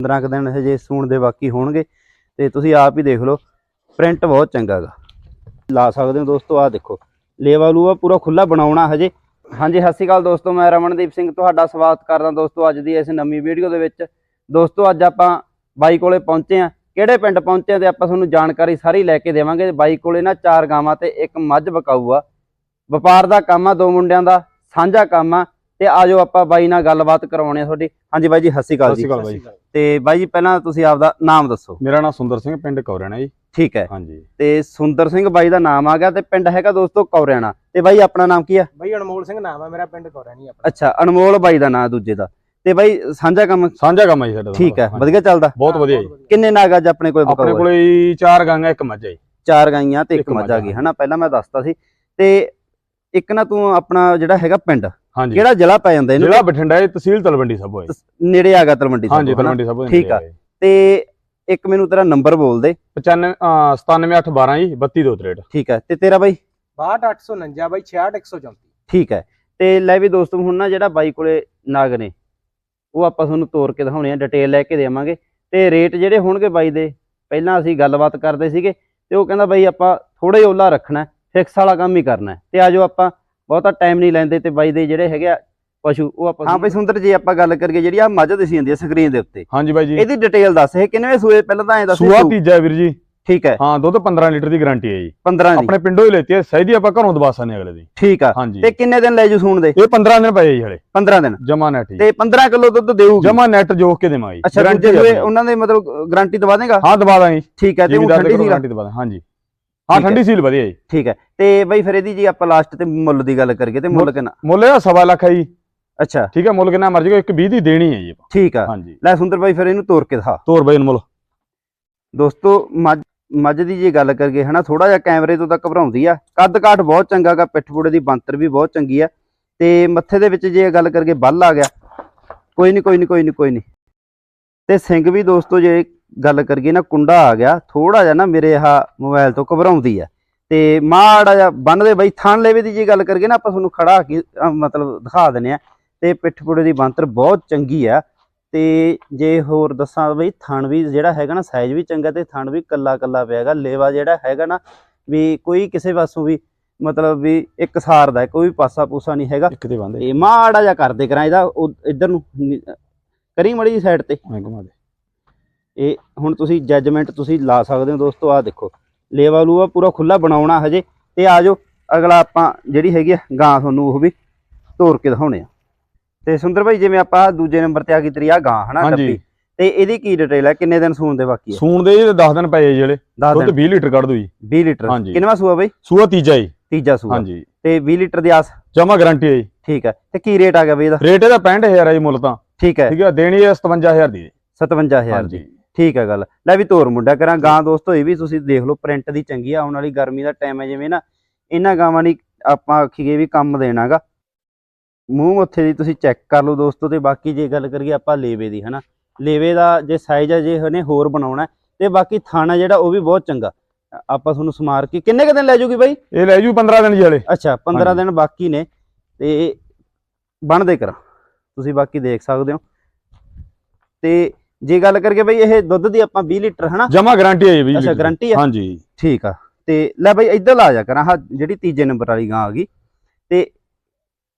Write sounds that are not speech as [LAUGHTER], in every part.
15 ਕੁ ਦਿਨ ਹਜੇ ਸੂਣ ਦੇ ਬਾਕੀ ਹੋਣਗੇ ਤੇ ਤੁਸੀਂ ਆਪ ਹੀ ਦੇਖ ਲਓ ਪ੍ਰਿੰਟ ਬਹੁਤ ਚੰਗਾ ਗਾ ਲਾ ਸਕਦੇ ਹੋ ਦੋਸਤੋ, ਆਹ ਦੇਖੋ, ਲੇਵਾ ਲੂਆ ਪੂਰਾ ਖੁੱਲਾ ਬਣਾਉਣਾ ਹਜੇ। ਹਾਂਜੀ, ਸਤਿ ਸ਼੍ਰੀ ਅਕਾਲ ਦੋਸਤੋ, ਮੈਂ ਰਮਨਦੀਪ ਸਿੰਘ, ਤੁਹਾਡਾ ਸਵਾਗਤ ਕਰਦਾ ਦੋਸਤੋ ਅੱਜ ਦੀ ਇਸ ਨਵੀਂ ਵੀਡੀਓ ਦੇ ਵਿੱਚ। ਦੋਸਤੋ, ਅੱਜ ਆਪਾਂ ਬਾਈ ਕੋਲੇ ਪਹੁੰਚੇ ਆ ਕਿਹੜੇ ਪਿੰਡ ਪਹੁੰਚੇ ਆ ਤੇ ਆਪਾਂ ਤੁਹਾਨੂੰ ਜਾਣਕਾਰੀ ਸਾਰੀ ਲੈ ਕੇ ਦੇਵਾਂਗੇ। ਬਾਈ ਕੋਲੇ ਨਾ ਚਾਰ ਗਾਵਾਂ ਤੇ ਇੱਕ ਮੱਝ ਬਕਾਊ ਆ। ਵਪਾਰ ਦਾ ਕੰਮ ਆ, ਦੋ ਮੁੰਡਿਆਂ ਦਾ ਸਾਂਝਾ ਕੰਮ ਆ। ਤੇ ਆਜੋ ਆਪਾਂ ਬਾਈ ਨਾਲ ਗੱਲਬਾਤ ਕਰਵਾਉਣੇ ਆ ਤੁਹਾਡੀ। ਹਾਂਜੀ ਬਾਈ ਜੀ, ਸਤਿ ਸ਼੍ਰੀ ਅਕਾਲ ਸਤਿ ਸ਼੍ਰੀ ਅਕਾਲ ਬਾਈ। ਤੇ ਬਾਈ ਜੀ ਪਹਿਲਾਂ ਤੁਸੀਂ ਆਪਦਾ ਨਾਮ ਦੱਸੋ। ਮੇਰਾ ਨਾਮ ਸੁੰਦਰ ਸਿੰਘ ਪਿੰਡ ਕੌਰਣਾ ਜੀ। ਠੀਕ ਹੈ। ਹਾਂਜੀ। ਤੇ ਸੁੰਦਰ ਸਿੰਘ ਬਾਈ ਦਾ ਨਾਮ ਆ ਗਿਆ ਤੇ ਪਿੰਡ ਹੈਗਾ ਦੋਸਤੋ ਕੌਰਿਆਣਾ। ਤੇ ਬਾਈ ਆਪਣਾ ਨਾਮ ਕੀ ਆ? ਬਈ ਅਨਮੋਲ ਸਿੰਘ ਨਾਮ ਹੈ ਮੇਰਾ ਪਿੰਡ ਕੋਰੈਣੀ ਆਪਣਾ। ਅੱਛਾ ਅਨਮੋਲ ਬਾਈ ਦਾ ਨਾਮ ਦੂਜੇ ਦਾ। ਤੇ ਬਾਈ ਸਾਂਝਾ ਕੰਮ? ਸਾਂਝਾ ਕੰਮ ਹੈ ਜੀ ਸਾਡਾ। ਠੀਕ ਹੈ। ਵਧੀਆ ਚੱਲਦਾ। ਬਹੁਤ ਵਧੀਆ ਜੀ। ਕਿੰਨੇ ਨਾਗ ਅੱਜ ਆਪਣੇ ਕੋਲ ਆਪਣੇ ਆ? ਕੋਲੇ ਚਾਰ ਗਾਂਗਾ ਇੱਕ ਮੱਝ ਹੈ ਜੀ। ਚਾਰ ਗਾਈਆਂ ਤੇ ਇੱਕ ਮੱਝ ਆ ਆ ਗਈ ਹਨਾ? ਪਹਿਲਾਂ ਮੈਂ ਦੱਸਤਾ ਸੀ। ਤੇ ਇੱਕ ਨਾ ਤੂੰ ਆਪਣਾ ਜਿਹੜਾ ਹੈਗਾ ਪਿੰਡ ਹਾਂਜੀ। ਕਿਹੜਾ ਜ਼ਿਲ੍ਹਾ ਪੈ ਜਾਂਦਾ ਇਹਨੂੰ? ਜ਼ਿਲ੍ਹਾ ਬਠਿੰਡਾ ਹੈ ਤਹਿਸੀਲ ਤਲਵੰਡੀ ਸਾਬੋ ਹੈ। ਨੇੜੇ ਆ ਗਿਆ ਤਲਵੰਡੀ ਸਾਹਿਬ ਹਾਂਜੀ? ਤਲਵੰਡੀ ਸਾਬੋ ਠੀਕ ਆ। ਤੇ ਇੱਕ ਮੈਨੂੰ ਤੇਰਾ ਨੰਬਰ ਬੋਲ ਦੇ। 95 97812 ਜੀ 3223 ਠੀਕ ਹੈ ਤੇ ਤੇਰਾ ਬਾਈ? 62849 ਬਾਈ 66134 ਠੀਕ ਹੈ ਤੇ ਲੈ ਵੀ ਦੋਸਤੋ ਹੁਣ ਨਾ ਜਿਹੜਾ ਬਾਈ ਕੋਲੇ ਨਾਗ ਨੇ ਉਹ ਆਪਾਂ ਤੁਹਾਨੂੰ ਤੋੜ ਕੇ ਦਿਖਾਉਣੇ ਆ ਡਿਟੇਲ ਲੈ ਕੇ ਦੇਵਾਂਗੇ। ਤੇ ਰੇਟ ਜਿਹੜੇ ਹੋਣਗੇ ਬਾਈ ਦੇ ਪਹਿਲਾਂ ਅਸੀਂ ਗੱਲਬਾਤ ਕਰਦੇ ਸੀਗੇ ਤੇ ਉਹ ਕਹਿੰਦਾ ਬਾਈ ਆਪਾਂ ਥੋੜਾ ਹੀ ਓਲਾ ਰੱਖਣਾ ਫਿਕਸ ਵਾਲਾ ਕੰਮ ਹੀ ਕਰਨਾ। ਤੇ ਆਜੋ ਆਪਾਂ ਬਹੁਤਾ ਟਾਈਮ ਨਹੀਂ ਲੈਂਦੇ ਤੇ ਬਾਈ ਦੇ ਜਿਹੜੇ ਹੈਗੇ ਆ ਪਸ਼ੂ ਉਹ ਆਪਾਂ ਹਾਂ ਬਾਈ ਸੁੰਦਰ ਜੀ ਆਪਾਂ ਗੱਲ ਕਰੀਏ ਜਿਹੜੀ ਆ ਮੱਝ ਦਿਸੀ ਜਾਂਦੀ ਹੈ ਸਕਰੀਨ ਦੇ ਉੱਤੇ ਹਾਂਜੀ ਬਾਈ ਜੀ। ਇਹਦੀ ਡਿਟੇਲ ਦੱਸ ਇਹ ਕਿੰਨਵੇਂ ਸੂਏ? ਪਹਿਲਾਂ ਤਾਂ ਐ ਦੱਸ ਸੂਆ ਤੀਜਾ ਵੀਰ ਜੀ। ਠੀਕ ਹੈ। ਹਾਂ ਦੁੱਧ 15 ਲੀਟਰ ਦੀ ਗਾਰੰਟੀ ਹੈ ਜੀ। 15 ਦੀ। ਆਪਣੇ ਪਿੰਡੋਂ ਹੀ ਲੈਤੀ ਹੈ ਸਹੀ ਆਪਾਂ ਘਰੋਂ ਦਵਾ ਸਕਦੇ ਹਾਂ ਅਗਲੇ ਦੀ। ਠੀਕ ਆ। ਹਾਂਜੀ। ਤੇ ਕਿੰਨੇ ਦਿਨ ਲੈ ਜੂ ਸੂਣ ਦੇ? ਇਹ 15 ਦਿਨ ਪਏ ਜੀ ਹਲੇ। 15 ਦਿਨ। ਜਮਾ ਨੈਟ ਜੀ ਤੇ 15 ਕਿਲੋ ਦੁੱਧ ਦੇਊਗੀ? ਜਮਾ ਨੈਟ ਜੋਖ ਕੇ ਦੇਵਾਂਗੇ ਜੀ। ਅੱਛਾ ਆਪਣੀ। ਉਹਨਾਂ ਦੇ ਮਤਲਬ ਗਾਰੰਟੀ ਦਵਾ ਦੇਗਾ? ਹਾਂ ਦਵਾ ਦਾਂਗੇ ਠੀਕ ਹੈ ਤੇ ਉਹ ਠੰਡੀ ਦੇ ਗਾਰੰਟੀ ਦਵਾ ਦਾਂਗੇ। ਹਾਂਜੀ। ਹਾਂ। ਠੰਡੀ ਸੀਲ ਵਧੀਆ ਜੀ। ਠੀਕ ਹੈ। ਤੇ ਬਈ ਫਿਰ ਇਹਦੀ ਜੀ ਆਪਾਂ ਲਾਸਟ ਤੇ ਮੁੱਲ ਦੀ ਗੱਲ ਕਰੀਏ ਤੇ ਮੁੱਲ ਕਿੰਨਾ? ਮੁੱਲ ਇਹਦਾ ਸਵਾ ਲੱਖ ਹੈ ਜੀ। ਅੱਛਾ। ਠੀਕ ਹੈ ਮੁੱਲ ਕਿੰਨਾ ਮਰਜ਼ੀ ਇੱਕ 20 ਦੀ ਦੇਣੀ ਹੈ ਜੀ ਆਪਾਂ। ਠੀਕ ਆ। ਹਾਂਜੀ। ਲੈ ਸੁੰਦਰ ਬਾਈ ਫਿਰ ਇਹਨੂੰ ਤੋੜ ਕੇ ਦਿਖਾ। ਤੋਰ ਬਈ ਮੁੱਲ। ਦੋਸਤੋ ਮੱਝ ਮੱਝ ਦੀ ਜੇ ਗੱਲ ਕਰੀਏ ਹਨਾ ਥੋੜਾ ਜਿਹਾ ਕੈਮਰੇ ਤੋਂ ਤਾਂ ਘਬਰਾਉਂਦੀ ਆ। ਕੱਦ ਕਾਠ ਬਹੁਤ ਚੰਗਾ ਗਾ ਪਿੱਠ ਪੂੜੇ ਦੀ ਬੰਤਰ ਵੀ ਬਹੁਤ ਚੰਗੀ ਆ। ਤੇ ਮੱਥੇ ਦੇ ਵਿੱਚ ਜੇ ਗੱਲ ਕਰੀਏ ਬੱਲ ਆ ਗਿਆ। ਕੋਈ ਨਹੀਂ ਕੋਈ ਨਹੀਂ ਕੋਈ ਨਹੀਂ ਕੋਈ ਨਹੀਂ ਤੇ ਸਿੰਘ ਵੀ ਦੋਸਤੋ ਜੇ ਗੱਲ ਕਰੀਏ ਨਾ ਕੁੰਡਾ ਆ ਗਿਆ ਥੋੜਾ ਜਿਹਾ ਨਾ ਮੇਰੇ ਆਹ ਮੋਬਾਈਲ ਤੋਂ ਘਬਰਾਉਂਦੀ ਆ। ਤੇ ਮਾੜਾ ਜਿਹਾ ਬੰਨਦੇ ਬਈ ਥਣ ਲੈਵੇ ਦੀ ਜੇ ਗੱਲ ਕਰੀਏ ਨਾ ਆਪਾਂ ਤੁਹਾਨੂੰ ਖੜਾ ਕੇ ਮਤਲਬ ਦਿਖਾ ਦਿੰਨੇ ਆ। ਤੇ ਪਿੱਠ ਪੂੜੇ ਦੀ ਬੰਤਰ ਬਹੁਤ ਚੰਗੀ ਆ। ਤੇ ਜੇ ਹੋਰ ਦੱਸਾਂ ਬਈ ਥਣ ਵੀ ਜਿਹੜਾ ਹੈਗਾ ਨਾ ਸਾਈਜ਼ ਵੀ ਚੰਗਾ ਤੇ ਥਣ ਵੀ ਕੱਲਾ ਕੱਲਾ ਪਿਆਗਾ ਲੇਵਾ ਜਿਹੜਾ ਹੈਗਾ ਨਾ ਵੀ ਕੋਈ ਕਿਸੇ ਪਾਸੋਂ ਵੀ ਮਤਲਬ ਵੀ ਇੱਕ ਸਾਰ ਦਾ ਕੋਈ ਪਾਸਾ ਪੂਸਾ ਨਹੀਂ ਹੈਗਾ। ਇੱਕ ਤੇ ਬੰਦੇ ਇਹ ਮਾੜਾ ਜਿਹਾ ਕਰਦੇ ਕਰਾਂ ਇਹਦਾ ਇੱਧਰ ਨੂੰ ਕਰੀ ਮੜੀ ਸਾਈਡ ਤੇ। ਐਂ ਘੁਮਾ ਦੇ। ਇਹ ਹੁਣ ਤੁਸੀਂ ਜੱਜਮੈਂਟ ਤੁਸੀਂ ਲਾ ਸਕਦੇ ਹੋ ਦੋਸਤੋ ਆਹ ਦੇਖੋ। ਲੇਵਾ ਲੂਆ ਪੂਰਾ ਖੁੱਲਾ ਬਣਾਉਣਾ ਹਜੇ ਤੇ ਆਜੋ ਅਗਲਾ ਆਪਾਂ ਜਿਹੜੀ ਹੈਗੀ ਆ ਗਾਂ ਤੁਹਾਨੂੰ ਉਹ ਵੀ ਤੋੜ ਕੇ ਦਿਖਾਉਣੇ ਆ। ਤੇ ਸੁੰਦਰ ਭਾਈ ਜਿਵੇਂ ਆਪਾਂ ਦੂਜੇ ਨੰਬਰ ਤੇ ਆ ਗਈ ਤੇਰੀ ਆ ਗਾਂ ਹਨਾ ਡੱਬੀ। ਤੇ ਇਹਦੀ ਕੀ ਡਿਟੇਲ ਹੈ ਕਿੰਨੇ ਦਿਨ ਸੂਣ ਦੇ ਬਾਕੀ ਹੈ ਸੂਣ ਦੇ ਜੀ 10 ਦਿਨ ਪਏ ਜਿਹੜੇ। 10 ਦੁੱਧ ਦਿਨ। 20 ਲੀਟਰ ਕੱਢ ਦੂ ਜੀ। 20 ਲੀਟਰ। ਕਿੰਨਵਾ ਸੂਆ ਬਈ? ਸੂਆ ਤੀਜਾ ਜੀ। ਤੀਜਾ ਸੂਆ। ਹਾਂਜੀ। ਤੇ 20 ਲੀਟਰ ਦੀ ਆਸ? ਜਮਾ ਗਾਰੰਟੀ ਹੈ ਜੀ। ਠੀਕ ਹੈ ਤੇ ਕੀ ਰੇਟ ਆ ਗਿਆ ਬਈ ਇਹਦਾ? ਰੇਟ ਇਹਦਾ 65000 ਹੈ ਜੀ ਮੁੱਲ ਤਾਂ। ਠੀਕ ਹੈ। ਠੀਕ ਹੈ ਦੇਣੀ ਹੈ 57000 ਦੀ। 57000 ਦੀ। ਠੀਕ ਹੈ ਗੱਲ। ਲੈ ਵੀ ਤੋਰ ਮੁੰਡਾ ਕਰਾਂ ਗਾਂ ਦੋਸਤੋ ਇਹ ਵੀ ਤੁਸੀਂ ਦੇਖ ਲਓ ਪ੍ਰਿੰਟ ਦੀ ਚੰਗੀ ਆਉਣ ਵਾਲੀ ਗਰਮੀ ਦਾ ਟਾਈਮ ਹੈ ਜਿਵੇਂ ਨਾ ਇਹਨਾਂ ਗਾਵਾਂ ਦੀ ਆਪਾਂ ਆਖੀਏ ਵੀ ਕੰਮ ਦੇਣਾਗਾ ਮੂੰਹ ਮੱਥੇ ਦੀ ਤੁਸੀਂ ਚੈੱਕ ਕਰ ਲਓ ਦੋਸਤੋ ਤੇ ਬਾਕੀ ਜੇ ਗੱਲ ਕਰੀਏ ਆਪਾਂ ਲੇਵੇ ਦੀ ਹਨਾ। ਲੇਵੇ ਦਾ ਜੇ ਸਾਈਜ਼ ਆ ਜੇ ਹਨੇ ਹੋਰ ਬਣਾਉਣਾ ਹੈ, ਤੇ ਬਾਕੀ ਥਾਣਾ ਜਿਹੜਾ ਉਹ ਵੀ ਬਹੁਤ ਚੰਗਾ। ਆਪਾਂ ਤੁਹਾਨੂੰ ਸਮਾਰ ਕੇ ਕਿੰਨੇ ਕ ਦਿਨ ਲੈ ਜੂਗੀ ਬਾਈ? ਇਹ ਲੈ ਜੂ 15 ਦਿਨ ਜੀ ਹਲੇ। ਅੱਛਾ 15 ਹਾਂਜੀ। ਦਿਨ ਬਾਕੀ ਨੇ ਤੇ ਬਣਦੇ ਕਰਾਂ। ਤੁਸੀਂ ਬਾਕੀ ਦੇਖ ਸਕਦੇ ਹੋ। ਤੇ ਜੇ ਗੱਲ ਕਰੀਏ ਬਈ ਇਹ ਦੁੱਧ ਦੀ ਆਪਾਂ 20 ਲੀਟਰ ਹਨਾ? ਜਮਾ ਗਾਰੰਟੀ ਹੈ ਜੀ 20 ਅੱਛਾ ਗਾਰੰਟੀ ਆ ਹਾਂਜੀ। ਠੀਕ ਆ। ਤੇ ਲੈ ਬਈ ਇੱਧਰ ਲਾ ਜਾ ਕਰਾਂ ਹਾਂ ਜਿਹੜੀ ਤੀਜੇ ਨੰਬਰ ਵਾਲੀ ਗਾਂ ਆ ਗਈ। ਤੇ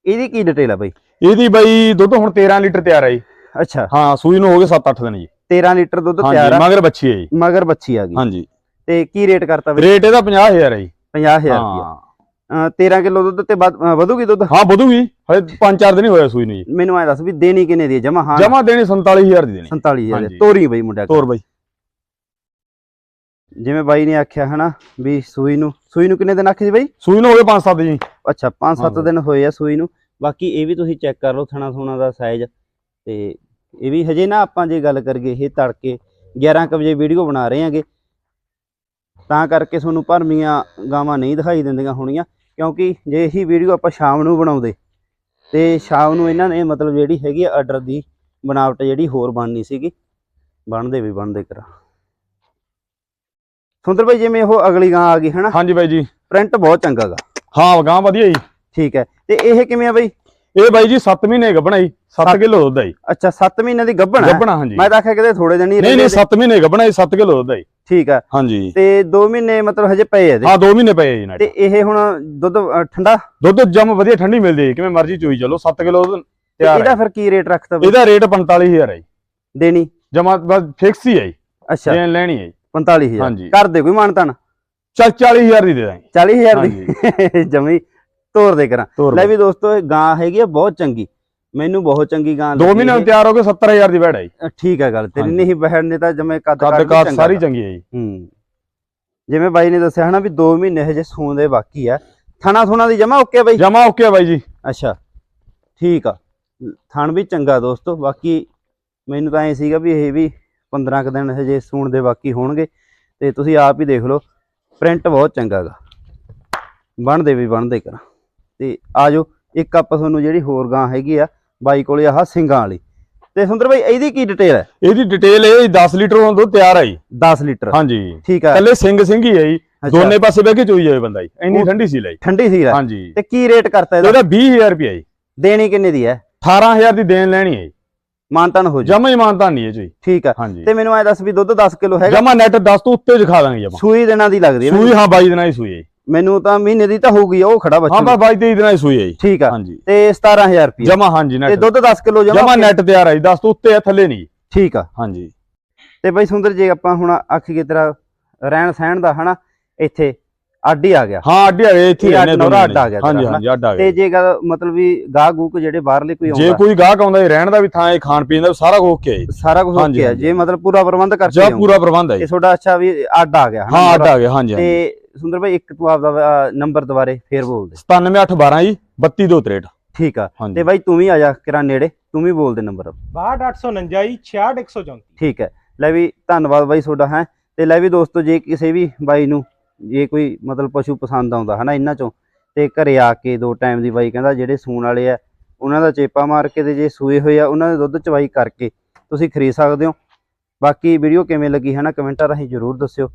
ਇਹਦੀ ਕੀ ਡਿਟੇਲ ਆ ਬਈ? ਇਹਦੀ ਬਾਈ ਦੁੱਧ ਹੁਣ 13 ਲੀਟਰ ਤਿਆਰ ਹੈ ਜੀ। ਅੱਛਾ। ਹਾਂ ਸੂਈ ਨੂੰ ਹੋ ਗਏ 7-8 ਦਿਨ ਜੀ। 13 ਲੀਟਰ ਦੁੱਧ ਤਿਆਰ ਆ। ਮਗਰ ਬੱਚੀ ਹੈ ਜੀ। ਮਗਰ ਬੱਚੀ ਆ ਗਈ। ਹਾਂਜੀ। ਤੇ ਕੀ ਰੇਟ ਕਰਤਾ ਬਈ? ਰੇਟ ਇਹਦਾ 50000 ਹੈ ਜੀ। 50000 ਰੁਪਇਆ ਹਾਂ। ਅਹ 13 ਕਿਲੋ ਦੁੱਧ ਤੇ ਵੱਧ- ਵਧੂਗੀ ਦੁੱਧ? ਹਾਂ ਵਧੂਗੀ। ਹਲੇ 5-4 ਦਿਨ ਹੀ ਹੋਇਆ ਸੂਈ ਨੂੰ ਜੀ। ਮੈਨੂੰ ਐ ਦੱਸ ਵੀ ਦੇਣੀ ਕਿੰਨੇ ਦੀ ਜਮਾ ਹਾਂ। ਜਮਾ ਦੇਣੀ 47000 ਦੀ ਦੇਣੀ। 47000 ਦੀ। ਹਾਂਜੀ। ਤੋਰੀ ਬਈ ਮੁੰਡਿਆ ਤੋਰ ਬਾਈ। ਜਿਵੇਂ ਬਾਈ ਨੇ ਆਖਿਆ ਹਨਾ ਵੀ ਸੂਈ ਨੂੰ ਸੂਈ ਨੂੰ ਕਿੰਨੇ ਦਿਨ ਆਖੀ ਸੀ ਬਾਈ? ਸੂਈ ਨੂੰ ਹੋ ਗਏ 5-7 ਜੀ। ਅੱਛਾ 5-7 ਹਾਂ। ਦਿਨ ਹੋਏ ਆ ਸੂਈ ਨੂੰ। ਬਾਕੀ ਇਹ ਵੀ ਤੁਸੀਂ ਚੈੱਕ ਕਰ ਲਓ ਥਣਾ ਥੁਣਾ ਦਾ ਸਾਈਜ਼ ਤੇ ਇਹ ਵੀ ਹਜੇ ਨਾ ਆਪਾਂ ਜੇ ਗੱਲ ਕਰੀਏ ਇਹ ਤੜਕੇ 11 ਕੁ ਵਜੇ ਵੀਡੀਓ ਬਣਾ ਰਹੇ ਹਾਂਗੇ ਤਾਂ ਕਰਕੇ ਤੁਹਾਨੂੰ ਭਰਮੀਆਂ ਗਾਵਾਂ ਨਹੀਂ ਦਿਖਾਈ ਦਿੰਦੀਆਂ ਹੋਣੀਆਂ ਕਿਉਂਕਿ ਜੇ ਇਹੀ ਵੀਡੀਓ ਆਪਾਂ ਸ਼ਾਮ ਨੂੰ ਬਣਾਉਂਦੇ ਤੇ ਸ਼ਾਮ ਨੂੰ ਇਹਨਾਂ ਨੇ ਮਤਲਬ ਜਿਹੜੀ ਹੈਗੀ ਆਰਡਰ ਦੀ ਬਣਾਵਟ ਜਿਹੜੀ ਹੋਰ ਬਣਨੀ ਸੀਗੀ ਬਣਦੇ ਵੀ ਬਣਦੇ ਕਰਾ। ਸੁੰਦਰ ਭਾਈ ਜਿਵੇਂ ਉਹ ਅਗਲੀ ਗਾਂ ਆ ਗਈ ਹਨਾ? ਹਾਂਜੀ ਬਾਈ ਜੀ। ਪ੍ਰਿੰਟ ਬਹੁਤ ਚੰਗਾ ਗਾ। ਹਾਂ ਗਾਂ ਵਧੀਆ ਜੀ। ਠੀਕ ਹੈ। ਤੇ ਇਹ ਕਿਵੇਂ ਆ ਬਈ? ਇਹ ਬਾਈ ਜੀ 7 ਮਹੀਨੇ ਗੱਭਣਾ ਜੀ 7 ਕਿਲੋ ਦੁੱਧ ਹੈ ਜੀ। ਅੱਛਾ 7 ਮਹੀਨੇ ਦੀ ਗੱਭਣ ਗੱਭਣਾ ਹਾਂਜੀ। ਮੈਂ ਤਾਂ ਆਖਿਆ ਕਿਤੇ ਥੋੜੇ ਹੀ ਨਹੀਂ ਨਹੀਂ ਰਹਿੰਦੇ 7 ਮਹੀਨੇ ਗੱਭਣਾ ਜੀ 7 ਕਿਲੋ ਦੁੱਧ ਹੈ ਜੀ। ਠੀਕ ਆ। ਹਾਂਜੀ। ਤੇ 2 ਮਹੀਨੇ ਮਤਲਬ ਹਜੇ ਪਏ ਆ ਇਹਦੇ ਹਾਂ 2 ਮਹੀਨੇ ਪਏ ਜੀ ਨਾਲ। ਤੇ ਇਹ ਹੁਣ ਦੁੱਧ ਠੰਡਾ? ਦੁੱਧ ਜਮ ਵਧੀਆ ਠੰਡੀ ਮਿਲਦੀ ਹੈ ਕਿਵੇਂ ਮਰਜ਼ੀ ਚੋਈ ਚਲੋ 7 ਕਿਲੋ ਦੁੱਧ ਤਿਆਰ ਇਹਦਾ ਫਿਰ ਕੀ ਰੇਟ ਰੱਖਤਾ? ਇਹਦਾ ਰੇਟ 45000 ਹੈ ਜੀ। ਦੇਣੀ? ਜਮਾ ਬਸ ਫਿਕਸ ਹੀ ਹੈ ਜੀ। ਅੱਛਾ। ਦੇਣ ਲੈਣੀ ਹੈ ਜੀ। 45000 ਹਾਂਜੀ। ਕਰ ਦੇ ਕੋਈ ਮਾਨਤਨ ਚੱਲ 40000 ਦੀ ਦੇ ਦਾਂਗੇ। 40000 ਦੀ? [LAUGHS] ਜਮੀ। ਤੋਰ ਦੇ ਕਰਾਂ। ਲੈ ਵੀ ਦੋਸਤੋ ਇਹ ਗਾਂ ਹੈਗੀ ਆ ਬਹੁਤ ਚੰਗੀ। ਮੈਨੂੰ ਬਹੁਤ ਚੰਗੀ ਗਾਂ 2 ਲੱਗੀ ਮਹੀਨੇ ਨੂੰ। ਤਿਆਰ ਹੋ ਕੇ 70000 ਦੀ ਵੈੜ ਅ, ਠੀਕ ਹੈ ਗੱਲ ਤੇਰੀ। ਨਹੀਂ ਬਹਿਣ ਨੇ ਤਾਂ ਜਮੇ ਕੱਦ ਕੱਦ ਸਾਰੀ। ਚੰਗੀ ਹੈ ਜੀ। ਹੂੰ। ਜਿਵੇਂ ਬਾਈ ਨੇ ਦੱਸਿਆ ਹਨਾ ਵੀ 2 ਮਹੀਨੇ ਹਜੇ ਸੂਣ ਦੇ ਬਾਕੀ ਆ। ਥਣਾ ਥੁਣਾ ਦੀ ਜਮਾ ਓਕੇ ਬਾਈ? ਜਮਾ ਓਕੇ ਬਾਈ ਜੀ। ਅੱਛਾ ਠੀਕ ਆ। ਥਣ ਵੀ ਚੰਗਾ ਦੋਸਤੋ ਬਾਕੀ ਮੈਨੂੰ ਤਾਂ ਐ ਸੀਗਾ ਵੀ ਇਹ ਵੀ 15 ਕੁ ਦਿਨ ਹਜੇ ਸੂਣ ਦੇ ਬਾਕੀ ਹੋਣਗੇ। ਤੇ ਤੁਸੀਂ ਆਪ ਹੀ ਦੇਖ ਲਓ ਪ੍ਰਿੰਟ ਬਹੁਤ ਚੰਗਾ ਗਾ। ਬਣਦੇ ਵੀ ਬਣਦੇ ਕਰਾਂ। ਤੇ ਆਜੋ ਇੱਕ ਆਪਾਂ ਤੁਹਾਨੂੰ ਜਿਹੜੀ ਹੋਰ ਗਾਂ ਹੈਗੀ ਆ ਬਾਈ ਕੋਲੇ ਆਹ ਸਿੰਘਾਂ ਵਾਲੀ। ਤੇ ਸੁੰਦਰ ਬਾਈ ਇਹਦੀ ਕੀ ਡਿਟੇਲ ਹੈ? ਇਹਦੀ ਡਿਟੇਲ ਇਹ 10 ਲੀਟਰ ਹੁਣ ਦੁੱਧ ਤਿਆਰ ਹੈ ਜੀ। 10 ਲੀਟਰ। ਹਾਂਜੀ। ਠੀਕ ਆ। ਕੱਲੇ ਸਿੰਘ ਸਿੰਘ ਹੀ ਹੈ ਜੀ। ਦੋਨੇ ਪਾਸੇ ਬਹਿ ਕੇ ਚੋਈ ਜਾਵੇ ਬੰਦਾ ਜੀ। ਇੰਨੀ ਠੰਡੀ ਸੀ ਲਈ। ਠੰਡੀ ਸੀ ਰਾ ਹਾਂਜੀ। ਤੇ ਕੀ ਰੇਟ ਕਰਤਾ ਇਹਦਾ? ਇਹਦਾ 20000 ਰੁਪਏ ਜੀ। ਦੇਣੀ ਕਿੰਨੇ ਦੀ ਹੈ? 18000 ਦੀ ਦੇਣ ਲੈਣੀ ਹੈ ਜੀ। ਮਾਨਤਨ ਹੋ ਜਾ ਜਮਾ ਹੀ ਮਾਨਤਾ ਨਹੀਂ ਹੈ ਜੀ। ਠੀਕ ਹਾਂਜੀ। ਤੇ ਮੈਨੂੰ ਐ ਦੱਸ ਵੀ ਦੁੱਧ 10 ਕਿਲੋ ਹੈਗਾ? ਜਮਾ ਨੈਟ 10 ਤੋਂ ਉੱਤੇ ਦਿਖਾ ਦਾਂਗੇ ਜਮਾ ਸੂਈ ਦਿਨਾਂ ਦੀ ਲੱਗਦੀ ਹੈ? ਸੂਈ ਹਾਂ 22 ਦਿਨਾਂ ਦੀ ਸੂਈ ਹੈ ਮੈਨੂੰ ਤਾਂ ਮਹੀਨੇ ਦੀ ਤਾਂ ਹੋਊਗੀ ਉਹ ਖੜਾ ਹਾਂ ਬੱਚਾ ਬਾ 22 23 ਦਿਨਾਂ ਦੀ ਸੂਈ ਹੈ ਜੀ। ਠੀਕ ਆ। ਹਾਂਜੀ। ਤੇ 17000 ਰੁਪਏ ਜਮਾ ਹਾਂਜੀ ਤੇ ਨੈਟ ਦੁੱਧ 10 ਕਿਲੋ ਜਮਾ ਜਮਾ ਨੈਟ ਤਿਆਰ ਹੈ ਜੀ 10 ਤੋਂ ਉੱਤੇ ਹੈ ਥੱਲੇ ਨਹੀਂ। ਠੀਕ ਆ। ਹਾਂਜੀ। ਤੇ ਬਈ ਸੁੰਦਰ ਜੀ ਆਪਾਂ ਹੁਣ ਆਖੀਏ ਤੇਰਾ ਰਹਿਣ ਸਹਿਣ ਦਾ ਹਨਾ ਇੱਥੇ ਅੱਡ ਹੀ ਆ ਗਿਆ। ਹਾਂ ਅੱਡੇ ਹੈਗੇ ਇੱਥੇ ਇਹ ਹੀ ਅੱਡ ਰਹਿੰਦੇ ਦੋਨੇ ਅੱਡ ਆ ਗਿਆ ਹਾਂਜੀ ਹਾਂਜੀ ਅੱਡ ਆ ਤੇ ਗਿਆ। ਜੇ ਗੱਲ ਮਤਲਬ ਵੀ ਗਾਹ ਗੂਕ ਜਿਹੜੇ ਬਾਹਰਲੇ ਕੋਈ ਜੇ ਆਉਂਦਾ। ਕੋਈ ਗਾਹਕ ਆਉਂਦਾ ਹੈ ਰਹਿਣ ਦਾ ਵੀ ਥਾਂ ਹੈ ਖਾਣ ਪੀਣ ਦਾ ਸਾਰਾ ਕੁਝ ਓਕੇ ਹੈ ਜੀ। ਸਾਰਾ ਕੁਝ ਓਕੇ ਆ ਹਾਂਜੀ। ਜੇ ਮਤਲਬ ਪੂਰਾ ਪ੍ਰਬੰਧ ਕਰਕੇ ਜਾਂ। ਪੂਰਾ ਪ੍ਰਬੰਧ ਹੈ ਜੀ। ਇਹ ਤੁਹਾਡਾ ਅੱਛਾ ਵੀ ਅੱਡ ਆ ਗਿਆ ਹਾਂ ਅੱਡ। ਆ ਗਿਆ ਹਾਂਜੀ ਤੇ ਸੁੰਦਰ ਭਾਈ ਇੱਕ ਤੂੰ ਆਪਦਾ ਨੰਬਰ ਦੁਬਾਰੇ ਫੇਰ ਬੋਲ ਦੇ। 97812 ਜੀ 32263 ਠੀਕ ਆ। ਤੇ ਬਾਈ ਤੂੰ ਵੀ ਆ ਜਾ ਕਿਰਾ ਨੇੜੇ ਤੂੰ ਵੀ ਬੋਲ ਦੇ ਨੰਬਰ। 62849 ਜੀ 66134 ਠੀਕ ਹੈ। ਲੈ ਵੀ ਧੰਨਵਾਦ ਬਾਈ ਤੁਹਾਡਾ ਹੈ। ਤੇ ਲੈ ਵੀ ਦੋਸਤੋ ਜੇ ਕਿਸੇ ਵੀ ਬਾਈ ਨੂੰ ਜੇ ਕੋਈ ਮਤਲਬ ਪਸ਼ੂ ਪਸੰਦ ਆਉਂਦਾ ਹਨਾ ਇਹਨਾਂ ਚੋਂ, ਤੇ ਘਰੇ ਆ ਕੇ ਦੋ ਟਾਈਮ ਦੀ ਬਾਈ ਕਹਿੰਦਾ ਜਿਹੜੇ ਸੂਣ ਵਾਲੇ ਆ, ਉਹਨਾਂ ਦਾ ਚੇਪਾ ਮਾਰ ਕੇ ਤੇ ਜੇ ਸੂਏ ਹੋਏ ਆ, ਉਹਨਾਂ ਦੇ ਦੁੱਧ ਚਵਾਈ ਕਰਕੇ ਤੁਸੀਂ ਖਰੀਦ ਸਕਦੇ ਹੋ। ਬਾਕੀ ਵੀਡੀਓ ਕਿਵੇਂ ਲੱਗੀ ਹੈ ਨਾ ਕਮੈਂਟਾਂ ਰਾਹੀਂ ਜਰੂਰ ਦੱਸਿਓ।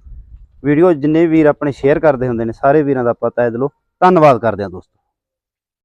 ਵੀਡੀਓ ਜਿੰਨੇ ਵੀਰ ਆਪਣੇ ਸ਼ੇਅਰ ਕਰਦੇ ਹੁੰਦੇ ਨੇ, ਸਾਰੇ ਵੀਰਾਂ ਦਾ ਪਤਾ ਤਹਿ ਦਿਲੋਂ। ਧੰਨਵਾਦ ਕਰਦੇ ਹਾਂ ਦੋਸਤੋ।